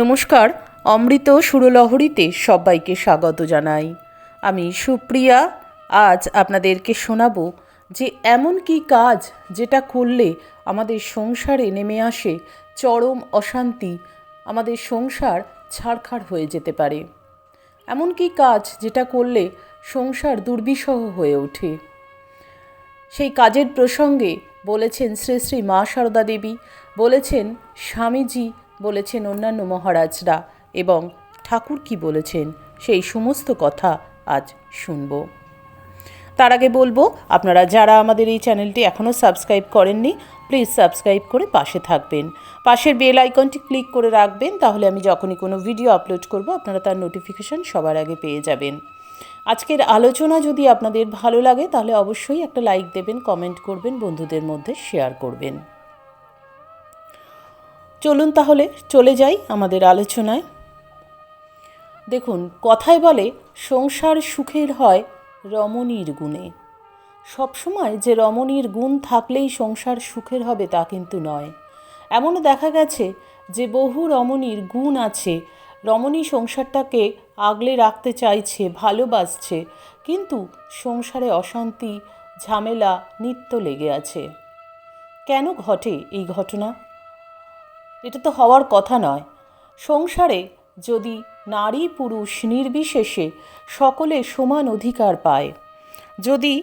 নমস্কার, অমৃত সুরলহরীতে সবাইকে স্বাগত জানাই। আমি সুপ্রিয়া, আজ আপনাদেরকে শোনাবো যে এমন কি কাজ যেটা করলে আমাদের সংসারে নেমে আসে চরম অশান্তি, আমাদের সংসার ছাড়খাড় হয়ে যেতে পারে। এমন কি কাজ যেটা করলে সংসার দুর্বিষহ হয়ে ওঠে। সেই কাজের প্রসঙ্গে বলেছেন শ্রী শ্রী মা সারদা দেবী, বলেছেন স্বামীজি বলেছেন অন্যান্য মহারাজরা এবং ঠাকুর কি বলেছেন সেই সমস্ত কথা আজ শুনব। তার আগে বলব, আপনারা যারা আমাদের এই চ্যানেলটি এখনও সাবস্ক্রাইব করেননি, প্লিজ সাবস্ক্রাইব করে পাশে থাকবেন। পাশের বেল আইকনটি ক্লিক করে রাখবেন, তাহলে আমি যখনই কোনো ভিডিও আপলোড করব, আপনারা তার নোটিফিকেশন সবার আগে পেয়ে যাবেন। আজকের আলোচনা যদি আপনাদের ভালো লাগে, তাহলে অবশ্যই একটা লাইক দেবেন, কমেন্ট করবেন, বন্ধুদের মধ্যে শেয়ার করবেন। চলুন তাহলে চলে যাই আমাদের আলোচনায়। দেখুন, কথায় বলে, সংসার সুখের হয় রমণীর গুণে। সবসময় যে রমণীর গুণ থাকলেই সংসার সুখের হবে তা কিন্তু নয়। এমনও দেখা গেছে যে বহু রমণীর গুণ আছে, রমণী সংসারটাকে আগলে রাখতে চাইছে, ভালোবাসছে, কিন্তু সংসারে অশান্তি, ঝামেলা, নিত্য লেগে আছে। কেন ঘটে এই ঘটনা? এটা তো হওয়ার কথা নয়। সংসারে যদি নারী পুরুষ নির্বিশেষে সকলে সমান অধিকার পায়, যদি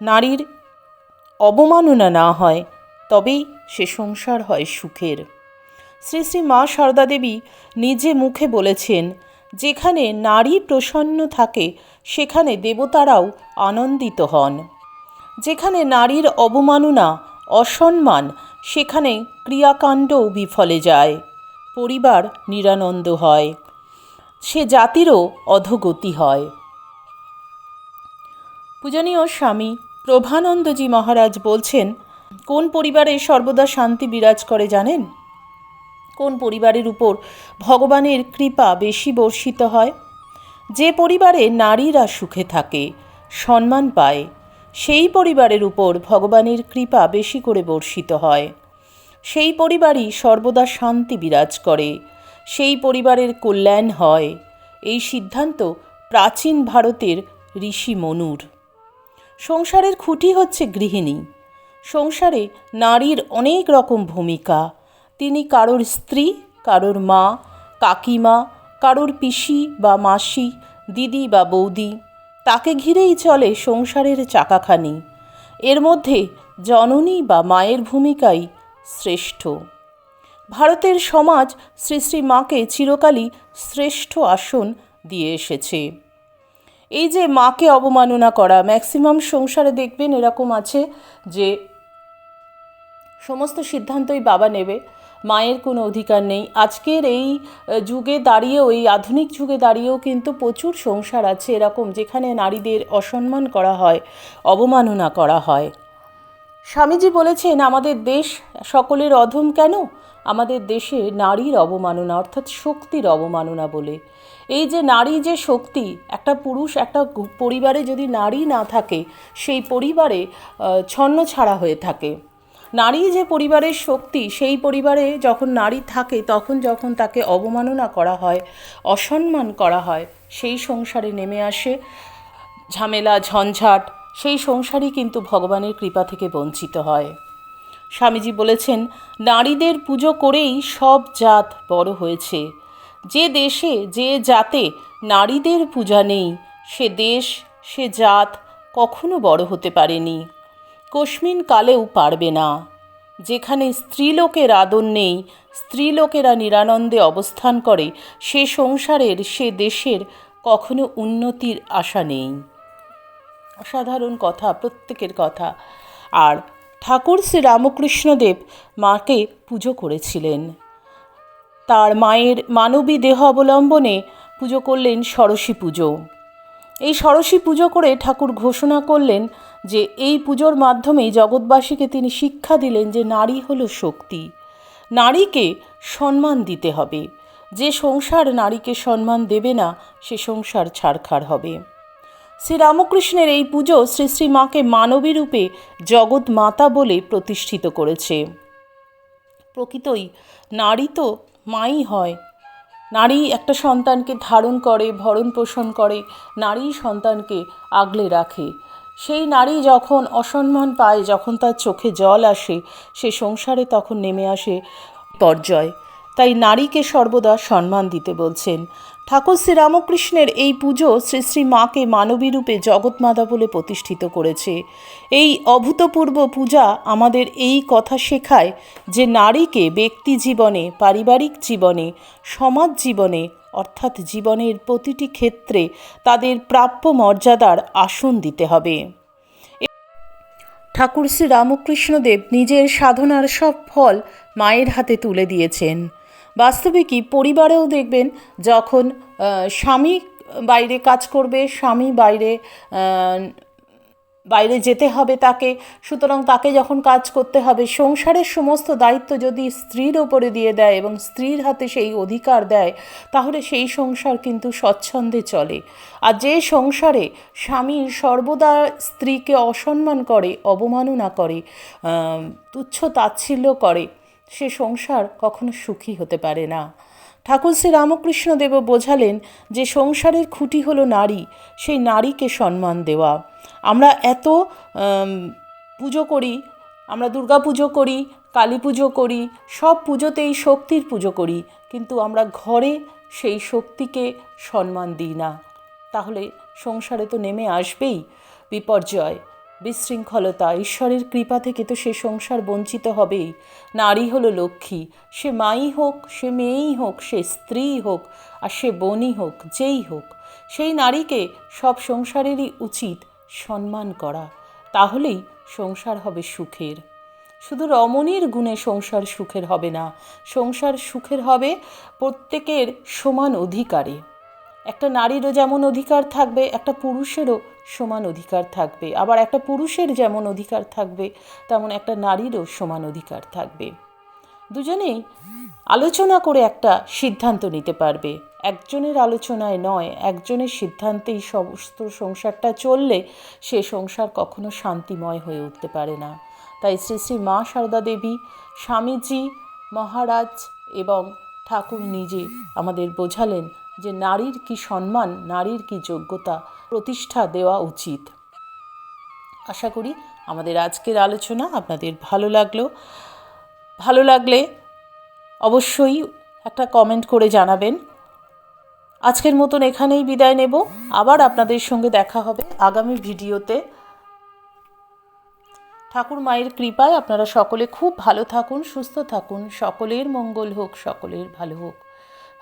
নারীর অবমাননা না হয়, তবেই সে সংসার হয় সুখের। শ্রী শ্রী মা সারদা দেবী নিজে মুখে বলেছেন, যেখানে নারী প্রসন্ন থাকে, সেখানে দেবতারাও আনন্দিত হন। যেখানে নারীর অবমাননা, অসম্মান সেখানে ক্রিয়াকাণ্ডও বিফলে যায়। পরিবার নিরানন্দ হয়। সে জাতিরও অধগতি হয়। পূজনীয় স্বামী প্রভানন্দজি মহারাজ বলছেন, কোন পরিবারে সর্বদা শান্তি বিরাজ করে জানেন? কোন পরিবারের উপর ভগবানের কৃপা বেশি বর্ষিত হয়? যে পরিবারে নারীরা সুখে থাকে, সম্মান পায়, সেই পরিবারের উপর ভগবানের কৃপা বেশি করে বর্ষিত হয়। সেই পরিবারই সর্বদা শান্তি বিরাজ করে। সেই পরিবারের কল্যাণ হয়। এই সিদ্ধান্ত প্রাচীন ভারতের ঋষি মনুর। সংসারের খুঁটি হচ্ছে গৃহিণী। সংসারে নারীর অনেক রকম ভূমিকা। তিনি কারোর স্ত্রী, কারোর মা, কাকিমা, কারোর পিসি বা মাসি, দিদি বা বৌদি। তাকে ঘিরেই চলে সংসারের চাকাখানি। এর মধ্যে জননী বা মায়ের ভূমিকাই শ্রেষ্ঠ। ভারতের সমাজ শ্রী শ্রী মাকে চিরকালই শ্রেষ্ঠ আসন দিয়ে এসেছে। এই যে মাকে অবমাননা করা ম্যাক্সিমাম সংসারে দেখবেন এরকম আছে যে, সমস্ত সিদ্ধান্তই বাবা নেবে, মায়ের কোনো অধিকার নেই। আজকের এই যুগে দাঁড়িয়েও, এই আধুনিক যুগে দাঁড়িয়েও কিন্তু প্রচুর সংসার আছে এরকম যেখানে নারীদের অসম্মান করা হয়, অবমাননা করা হয়। স্বামীজি বলেছেন, আমাদের দেশ সকলের অধম কেন? আমাদের দেশে নারীর অবমাননা, অর্থাৎ শক্তির অবমাননা বলে। এই যে নারী যে শক্তি, একটা পুরুষ, একটা পরিবারে যদি নারী না থাকে, সেই পরিবারে ছন্ন ছাড়া হয়ে থাকে। নারী যে পরিবারের শক্তি, সেই পরিবারে যখন নারী থাকে, তখন যখন তাকে অবমাননা করা হয়, অসম্মান করা হয়, সেই সংসারে নেমে আসে ঝামেলা, ঝঞ্ঝাট সেই সংসারই কিন্তু ভগবানের কৃপা থেকে বঞ্চিত হয়। স্বামীজি বলেছেন, নারীদের পুজো করেই সব জাত বড় হয়েছে। যে দেশে, যে জাতে নারীদের পূজা নেই, সে দেশ, সে জাত কখনো বড় হতে পারেনি। কস্মিন কালেও পারবে না। যেখানে স্ত্রীলোকের আদর নেই, স্ত্রীলোকেরা নিরানন্দে অবস্থান করে, সে সংসারের, সে দেশের কখনো উন্নতির আশা নেই। অসাধারণ কথা, প্রত্যেকের কথা। আর ঠাকুর শ্রী রামকৃষ্ণদেব মাকে পুজো করেছিলেন। তার মায়ের মানবী দেহ অবলম্বনে পুজো করলেন ষড়শী পুজো। এই ষড়শী পুজো করে ঠাকুর ঘোষণা করলেন যে, এই পুজোর মাধ্যমেই জগৎবাসীকে তিনি শিক্ষা দিলেন যে, নারী হলো শক্তি। নারীকে সম্মান দিতে হবে। যে সংসার নারীকে সম্মান দেবে না, সে সংসার ছাড়খাড় হবে। শ্রীরামকৃষ্ণের এই পুজো শ্রী শ্রী মাকে মানবী রূপে জগৎ মাতা বলে প্রতিষ্ঠিত করেছে। প্রকৃতই নারী তো মাই হয়। নারী একটা সন্তানকে ধারণ করে, ভরণ পোষণ করে, নারী সন্তানকে আগলে রাখে। সেই নারী যখন অসম্মান পায়, যখন তার চোখে জল আসে, সে সংসারে তখন নেমে আসে পর্যায়। তাই নারীকে সর্বদা সম্মান দিতে বলছেন। ঠাকুর শ্রীরামকৃষ্ণের এই পুজো শ্রী শ্রী মাকে মানবী রূপে জগৎমাতা বলে প্রতিষ্ঠিত করেছে। এই অভূতপূর্ব পূজা আমাদের এই কথা শেখায় যে নারীকে ব্যক্তি জীবনে, পারিবারিক জীবনে, সমাজ জীবনে, অর্থাৎ জীবনের প্রতিটি ক্ষেত্রে তাদের প্রাপ্য মর্যাদার আসন দিতে হবে। ঠাকুর শ্রী রামকৃষ্ণদেব নিজের সাধনার সব ফল মায়ের হাতে তুলে দিয়েছেন। বাস্তবে কি পরিবারেও দেখবেন যখন স্বামী বাইরে কাজ করবে, স্বামী বাইরে বাইরে যেতে হবে তাকে, সুতরাং তাকে যখন কাজ করতে হবে, সংসারের সমস্ত দায়িত্ব যদি স্ত্রীর ওপরে দিয়ে দেয় এবং স্ত্রীর হাতে সেই অধিকার দেয়, তাহলে সেই সংসার কিন্তু স্বচ্ছন্দে চলে। আর যে সংসারে স্বামী সর্বদা স্ত্রীকে অসম্মান করে, অবমাননা করে তুচ্ছ তাচ্ছিল্য করে সে সংসার কখনো সুখী হতে পারে না। ঠাকুর শ্রী রামকৃষ্ণদেব বোঝালেন যে সংসারের খুঁটি হলো নারী, সেই নারীকে সম্মান দেওয়া। আমরা এত পুজো করি, আমরা দুর্গা পুজো করি, কালী পুজো করি, সব পুজোতেই শক্তির পুজো করি, কিন্তু আমরা ঘরে সেই শক্তিকে সম্মান দিই না। তাহলে সংসারে তো নেমে আসবেই বিপর্যয়। বিশৃঙ্খলতা, ঈশ্বরের কৃপা থেকে তো সে সংসার বঞ্চিত হবেই। নারী হলো লক্ষ্মী, সে মাই হোক, সে মেয়েই হোক, সে স্ত্রীই হোক, আর সে বোনই হোক, যেই হোক। সেই নারীকে সব সংসারেরই উচিত সম্মান করা, তাহলেই সংসার হবে সুখের। শুধু রমণীর গুণে সংসার সুখের হবে না, সংসার সুখের হবে প্রত্যেকের সমান অধিকারে। একটা নারীরও যেমন অধিকার থাকবে, একটা পুরুষেরও সমান অধিকার থাকবে। আবার একটা পুরুষের যেমন অধিকার থাকবে, তেমন একটা নারীরও সমান অধিকার থাকবে। দুজনেই আলোচনা করে একটা সিদ্ধান্ত নিতে পারবে। একজনের আলোচনায় নয়, একজনের সিদ্ধান্তেই সমস্ত সংসারটা চললে সে সংসার কখনো শান্তিময় হয়ে উঠতে পারে না। তাই শ্রী শ্রী মা সারদা দেবী, স্বামীজি, মহারাজ এবং ঠাকুর নিজে আমাদের বোঝালেন যে নারীর কি সম্মান, নারীর কি যোগ্যতা প্রতিষ্ঠা দেওয়া উচিত। আশা করি আমাদের আজকের আলোচনা আপনাদের ভালো লাগল। ভালো লাগলে অবশ্যই একটা কমেন্ট করে জানাবেন। আজকের মতন এখানেই বিদায় নেব। আবার আপনাদের সঙ্গে দেখা হবে আগামী ভিডিওতে। ঠাকুর মায়ের কৃপায় আপনারা সকলে খুব ভালো থাকুন, সুস্থ থাকুন। সকলের মঙ্গল হোক, সকলের ভালো হোক।